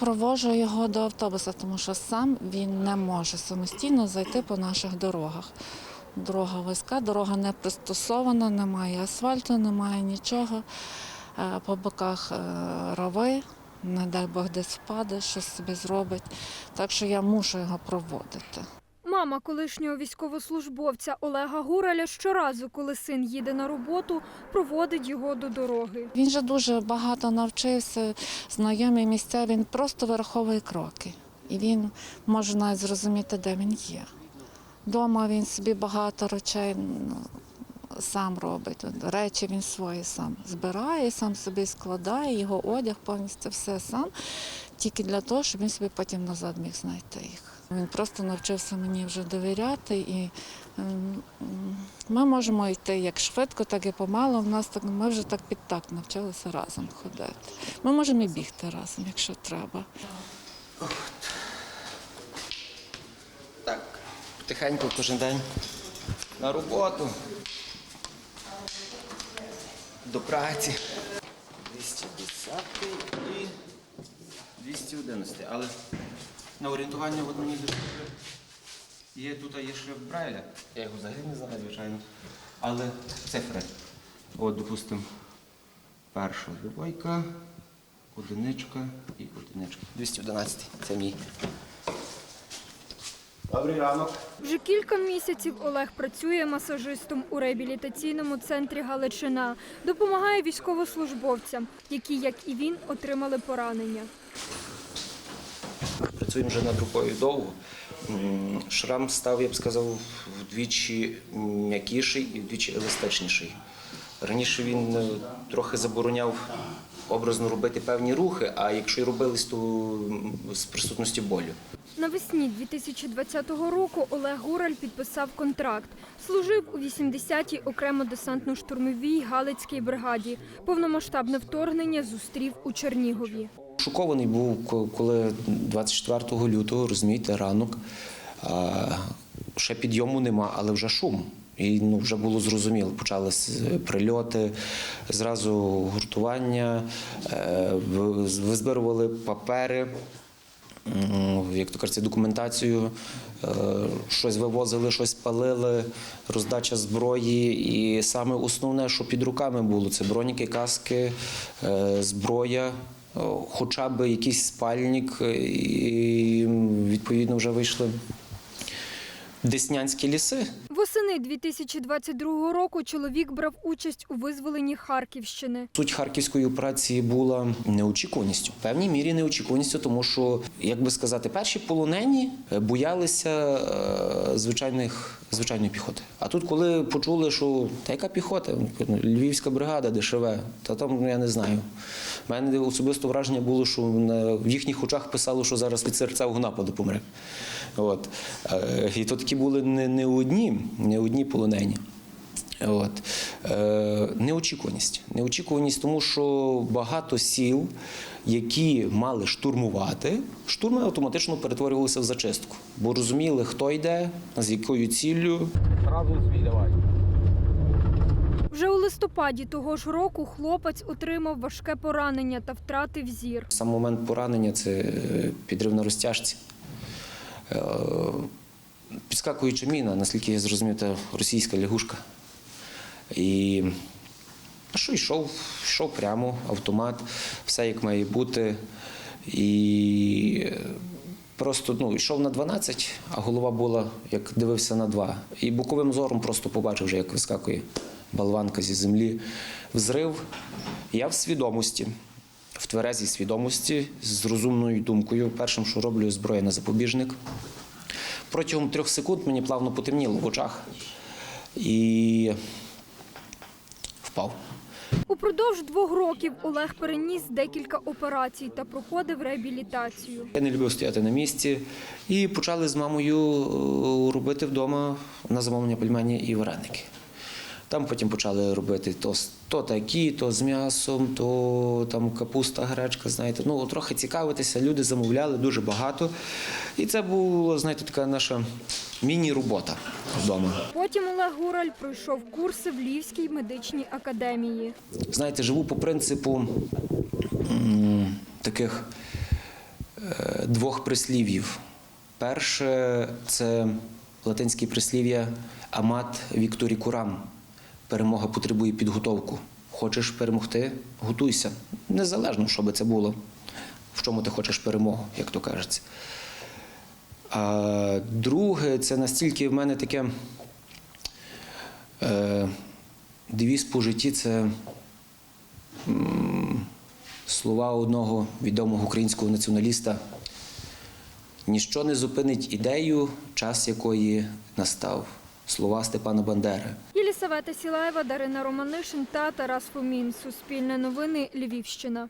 Провожу його до автобуса, тому що сам він не може самостійно зайти по наших дорогах. Дорога вузька, дорога не пристосована, немає асфальту, немає нічого. Е, По боках е, рови, не дай Бог десь впаде, щось собі зробить. Так що я мушу його проводити. Мама колишнього військовослужбовця Олега Гураля щоразу, коли син їде на роботу, проводить його до дороги. Він же дуже багато навчився, знайомі місця, він просто вираховує кроки. І він може навіть зрозуміти, де він є. Дома він собі багато речей ну, сам робить. Речі він свої сам збирає, сам собі складає, його одяг повністю все сам, тільки для того, щоб він собі потім назад міг знайти їх. Він просто навчився мені вже довіряти, і ем, ми можемо йти як швидко, так і помало. В нас так ми вже так під так навчилися разом ходити. Ми можемо і бігти разом, якщо треба. Так, потихеньку кожен день на роботу. До праці. 210 і 211. Але на орієнтування от мені дуже. Є тут є шрифт Брайля. Я його взагалі не знаю, звичайно. Але цифри. От, допустимо, перша двойка, одиничка і одиничка. 211. Це мій. Добрий ранок. Вже кілька місяців Олег працює масажистом у реабілітаційному центрі Галичина. Допомагає військовослужбовцям, які, як і він, отримали поранення. Працюємо вже над рукою довго. Шрам став, я б сказав, вдвічі м'якіший і вдвічі еластичніший. Раніше він е, трохи забороняв образно робити певні рухи, а якщо й робились, то з присутності болю. Навесні 2020 року Олег Гураль підписав контракт. Служив у 80-й окремо десантно-штурмовій Галицькій бригаді. Повномасштабне вторгнення зустрів у Чернігові. Шокований був, коли 24 лютого, розумієте, ранок. Ще підйому нема, але вже шум. І ну, вже було зрозуміло. Почались е, прильоти, зразу гуртування, е, визбирували папери, як то кажеться, документацію, е, щось вивозили, щось палили, роздача зброї. І саме основне, що під руками було, це броніки, каски, зброя. Е, Хоча б якийсь спальник, е, і відповідно вже вийшли Деснянські ліси. Восени 2022 року чоловік брав участь у визволенні Харківщини. Суть харківської операції була неочікуваністю, в певній мірі неочікуваністю, тому що, як би сказати, перші полонені е, боялися е, звичайних звичайної піхоти. А тут, коли почули, що та яка піхота, львівська бригада, де живе, та там ну, я не знаю. У мене особисто враження було, що в їхніх очах писало, що зараз від серцевого нападу помре. От. Е, І то такі були не, не одні, одні полонені. От. Е, неочікуваність. Неочікуваність, тому що багато сіл, які мали штурмувати, штурми автоматично перетворювалися в зачистку, бо розуміли, хто йде, з якою ціллю. Вже у листопаді того ж року хлопець отримав важке поранення та втратив зір. Сам момент поранення це е, підрив на розтяжці. Підскакуюча міна, наскільки я зрозумів, це російська лягушка. І що йшов? Йшов прямо, автомат, все як має бути. І просто ну, йшов на 12, а голова була, як дивився на 2. І боковим зором просто побачив, вже, як вискакує болванка зі землі. Взрив. Я в свідомості, в тверезій свідомості, з розумною думкою. Першим, що роблю, зброя на запобіжник. Протягом трьох секунд мені плавно потемніло в очах і впав. Упродовж двох років Олег переніс декілька операцій та проходив реабілітацію. Я не любив стояти на місці і почали з мамою е, робити вдома на замовлення пельмені і вареники. Там потім почали робити то, то такі, то з м'ясом, то там капуста, гречка, знаєте. Ну, трохи цікавитися, люди замовляли дуже багато. І це була, знаєте, така наша міні-робота вдома. Потім Олег Гураль пройшов курси в Львівській медичній академії. Знаєте, живу по принципу таких е, двох прислів'їв. Перше це латинське прислів'я Амат Вікторі Курам. Перемога потребує підготовку. Хочеш перемогти? Готуйся. Незалежно, що би це було, в чому ти хочеш перемогу, як то кажеться. А друге, це настільки в мене таке е, девіз по житті це м, слова одного відомого українського націоналіста. Ніщо не зупинить ідею, час якої настав. Слова Степана Бандери. Єлісавета Сілаєва, Дарина Романишин та Тарас Фомін. Суспільне новини Львівщина.